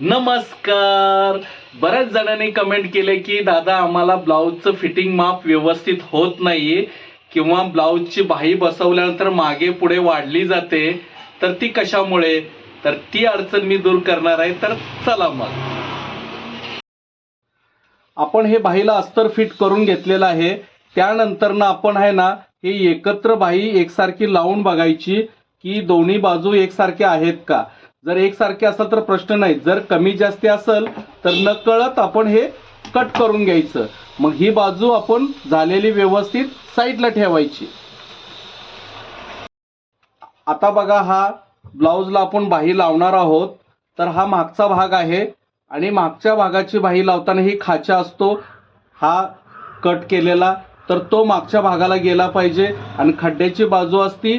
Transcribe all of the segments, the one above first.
नमस्कार. बऱ्याच जणांनी कमेंट केले की दादा आम्हाला ब्लाऊजचं फिटिंग माप व्यवस्थित होत नाहीये. किंवा ब्लाऊजची बाही बसवल्यानंतर मागे पुढे वाढली जाते. तर ती कशामुळे? तर ती अडचण मी दूर करणार आहे. तर चला मग. आपण हे बाहीला अस्तर फिट करून घेतलेलं आहे. त्यानंतर ना आपण आहे ना हे एकत्र बाही एकसारखी लावून बघायची की दोन्ही बाजू एकसारख्या आहेत का? जर एकसारखे असेल तर प्रश्न नाही. जर कमी जास्त असेल तर नकळत आपण हे कट करून घ्यायचं. मग ही बाजू आपण झालेली व्यवस्थित साईडला ठेवायची. आता बघा हा ब्लाऊजला आपण बाही लावणार आहोत. तर हा मागचा भाग आहे आणि मागच्या भागाची बाही लावताना ही खाचा असतो. हा कट केलेला. तर तो मागच्या भागाला गेला पाहिजे आणि खड्ड्याची बाजू असती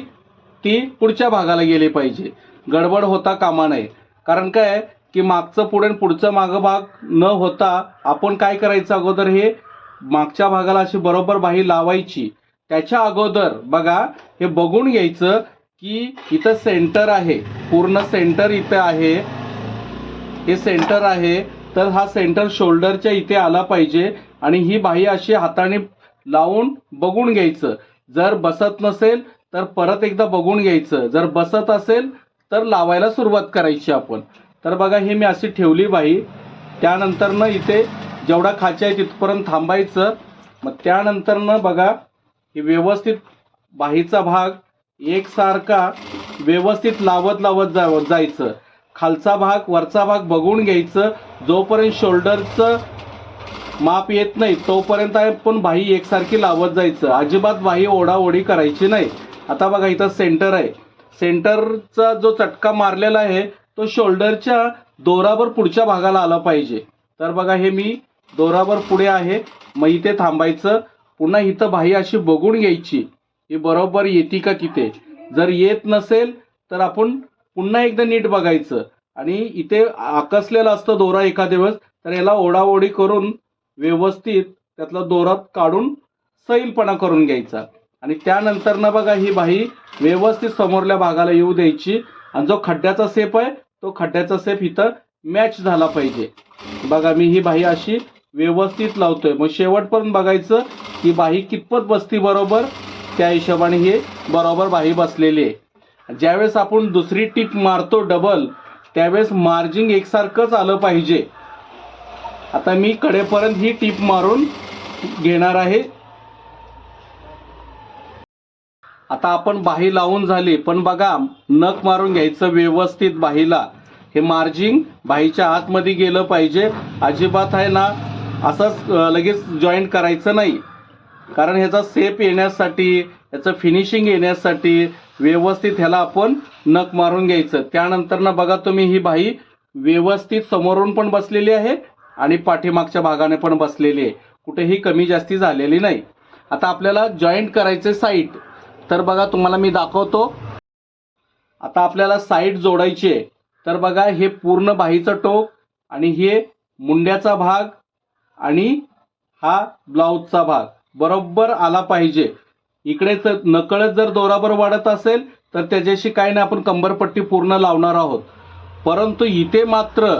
ती पुढच्या भागाला गेली पाहिजे. गडबड होता कामा नये. कारण काय? की मागचं पुढे पुढचं मागं भाग न होता आपण काय करायचं अगोदर हे मागच्या भागाला अशी बरोबर बाही लावायची. त्याच्या अगोदर बघा हे बघून घ्यायचं की इथं सेंटर आहे. पूर्ण सेंटर इथं आहे. हे सेंटर आहे. तर हा सेंटर शोल्डरच्या इथे आला पाहिजे आणि ही बाही अशी हाताने लावून बघून घ्यायचं. जर बसत नसेल तर परत एकदा बघून घ्यायचं. जर बसत असेल तर लावायला सुरुवात करायची आपण. तर बघा हे मी अशी ठेवली बाई. त्यानंतरनं इथे जेवढा खाचा आहे तिथपर्यंत थांबायचं. मग त्यानंतरनं बघा हे व्यवस्थित बाहीचा भाग एकसारखा व्यवस्थित लावत लावत जा जायचं. खालचा भाग वरचा भाग बघून घ्यायचं. जोपर्यंत शोल्डरचं माप येत नाही तोपर्यंत पण बाही एकसारखी लावत जायचं. अजिबात बाही ओढाओढी करायची नाही. आता बघा इथं सेंटर आहे. सेंटरचा जो चटका मारलेला आहे तो शोल्डरच्या दोरावर पुढच्या भागाला आला पाहिजे. तर बघा हे मी दोरावर पुढे आहे. मग इथे थांबायचं. पुन्हा इथं बाही अशी बघून घ्यायची. ही बरोबर येते का तिथे? जर येत नसेल तर आपण पुन्हा एकदा नीट बघायचं. आणि इथे आकसलेला असतं दोरा एखाद्या वेळेस तर याला ओढाओढी करून व्यवस्थित त्यातला दोरा काढून सैलपणा करून घ्यायचा. आणि त्यानंतर ना बघा ही बाही व्यवस्थित समोरल्या भागाला येऊ द्यायची. आणि जो खड्ड्याचा सेप आहे तो खड्ड्याचा सेप इथं मॅच झाला पाहिजे. बघा मी ही बाही अशी व्यवस्थित लावतोय. मग शेवटपर्यंत बघायचं की बाही कितपत बसती बरोबर. त्या हिशोबाने हे बरोबर बाही बसलेली आहे. ज्यावेळेस आपण दुसरी टीप मारतो डबल त्यावेळेस मार्जिंग एकसारखंच आलं पाहिजे. आता मी कडेपर्यंत ही टीप मारून घेणार आहे. आता आपण बाही लावून झाली पण बघा नख मारून घ्यायचं व्यवस्थित बाहीला. हे मार्जिंग बाहीच्या आतमध्ये गेलं पाहिजे. अजिबात आहे ना असंच लगेच जॉईंट करायचं नाही. कारण ह्याचा सेप येण्यासाठी ह्याचं फिनिशिंग येण्यासाठी व्यवस्थित ह्याला आपण नख मारून घ्यायचं. त्यानंतर ना बघा तुम्ही ही बाही व्यवस्थित समोरून पण बसलेली आहे आणि पाठीमागच्या भागाने पण बसलेली आहे. कुठेही कमी जास्ती झालेली नाही. आता आपल्याला जॉईंट करायचे साईट तर बघा तुम्हाला मी दाखवतो. आता आपल्याला साईड जोडायची आहे. तर बघा हे पूर्ण बाहीचं टोक आणि हे मुंड्याचा भाग आणि हा ब्लाऊजचा भाग. बरोबर आला पाहिजे. इकडे तर नकळत जर दोराबर वाढत असेल तर त्याच्याशी काही नाही आपण कंबरपट्टी पूर्ण लावणार आहोत. परंतु इथे मात्र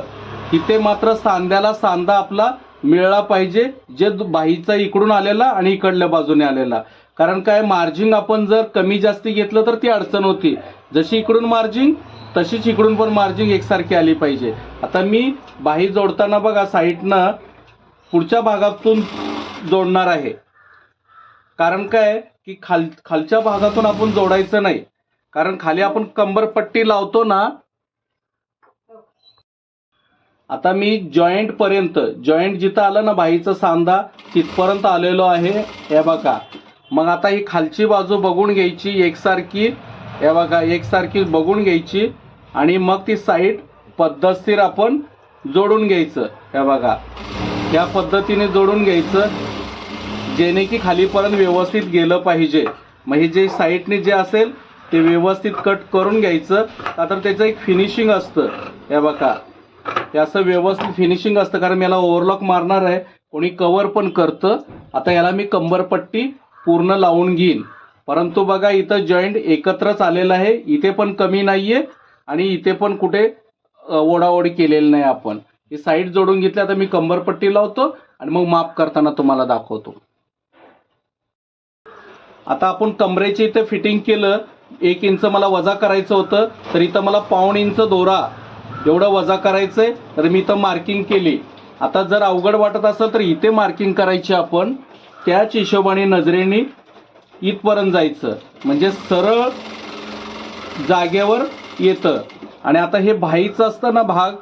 इथे मात्र सांध्याला सांधा आपला मिळला पाहिजे जे बाहीचा इकडून आलेला आणि इकडल्या बाजूने आलेला. कारण काय मार्जिंग आपण जर कमी जास्ती घेतलं तर ती अडचण होती. जशी इकडून मार्जिंग तशीच इकडून पण मार्जिंग एकसारखी आली पाहिजे. आता मी बाही जोडताना बघा साईडनं पुढच्या भागातून जोडणार आहे. कारण काय की खाल खालच्या भागातून आपण जोडायचं नाही. कारण खाली आपण कंबरपट्टी लावतो ना आता मी जॉईंट पर्यंत जॉईंट जिथं आलं ना बाईचा सांधा तिथपर्यंत आलेलो आहे. हे बघा. मग आता ही खालची बाजू बघून घ्यायची एकसारखी. हे बघा एकसारखी बघून घ्यायची. आणि मग ती साईड पद्धतशीर आपण जोडून घ्यायचं. हे बघा या पद्धतीने जोडून घ्यायचं जेणे की खालीपर्यंत व्यवस्थित गेलं पाहिजे. मग हे जे साईडने जे असेल ते व्यवस्थित कट करून घ्यायचं. का तर त्याचं एक फिनिशिंग असतं. हे बघा हे असं व्यवस्थित फिनिशिंग असतं कारण मी याला ओव्हरलॉक मारणार आहे. कोणी कवर पण करतं. आता याला मी कंबरपट्टी पूर्ण लावून घेईन. परंतु बघा इथं जॉईंट एकत्रच आलेलं आहे. इथे पण कमी नाहीये आणि इथे पण कुठे ओढाओढ केलेली नाही आपण. ही साईड जोडून घेतली आता मी कंबरपट्टी लावतो आणि मग माप करताना तुम्हाला दाखवतो. आता आपण कमरेचे इथे फिटिंग केलं. एक इंच मला वजा करायचं होतं तर इथं मला पाऊण इंच दोरा एवढं वजा करायचंय. तर मी इथं मार्किंग केली. आता जर अवघड वाटत असेल तर इथे मार्किंग करायची आपण. त्याच हिशोबाने नजरेने इथपर्यंत जायचं. म्हणजे सरळ जागेवर येतं. आणि आता हे भाईचं असतं ना भाग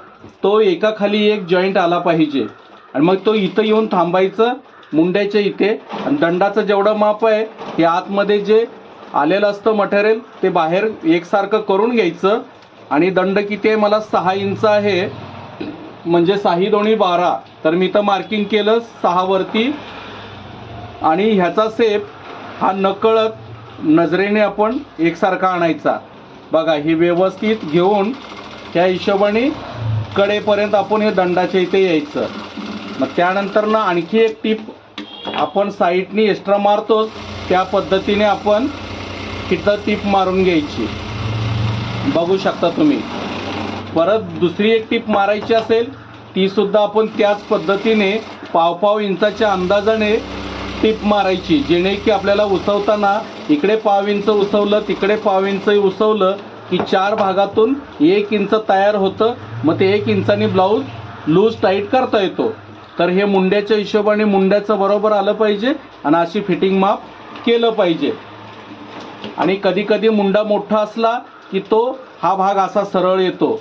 तो एकाखाली एक जॉईंट आला पाहिजे. आणि मग तो इथं येऊन थांबायचं मुंड्याच्या इथे. आणि दंडाचं जेवढं माप आहे हे आतमध्ये जे आलेलं असतं मटेरियल ते बाहेर एकसारखं करून घ्यायचं. आणि दंड किती आहे? मला सहा इंच आहे. म्हणजे साही दोन्ही बारा. तर मी इथं मार्किंग केलं सहावरती आणि ह्याचा सेप हा नकळत नजरेने आपण एकसारखा आणायचा. बघा हे व्यवस्थित घेऊन त्या हिशोबाने कडेपर्यंत आपण हे दंडाच्या इथे यायचं. मग त्यानंतर ना आणखी एक टीप आपण साईडनी एक्स्ट्रा मारतोच त्या पद्धतीने आपण तिथं टीप मारून घ्यायची. बघू शकता तुम्ही. परत दुसरी एक टीप मारायची असेल तीसुद्धा आपण त्याच पद्धतीने पाव पाव इंचाच्या अंदाजाने टीप मारायची जेणे की आपल्याला उसवताना इकडे पाव इंच उसवलं तिकडे पाव इंच उसवलं की चार भागातून एक इंच तयार होतं मग ते एक इंचाने ब्लाऊज लूज टाईट करता येतो. तर हे मुंड्याच्या हिशोबाने मुंड्याचं बरोबर आलं पाहिजे आणि अशी फिटिंग माप केलं पाहिजे. आणि कधीकधी मुंडा मोठा असला की तो हा भाग असा सरळ येतो.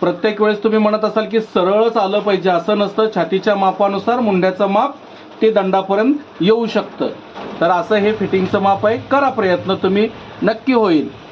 प्रत्येक वेळेस तुम्ही म्हणत असाल की सरळच आलं पाहिजे असं नसतं. छातीच्या मापानुसार मुंड्याचं माप ते दंडापर्यंत येऊ शकतं. तर असं हे फिटिंगचं माप आहे. करा प्रयत्न तुम्ही. नक्की होईल.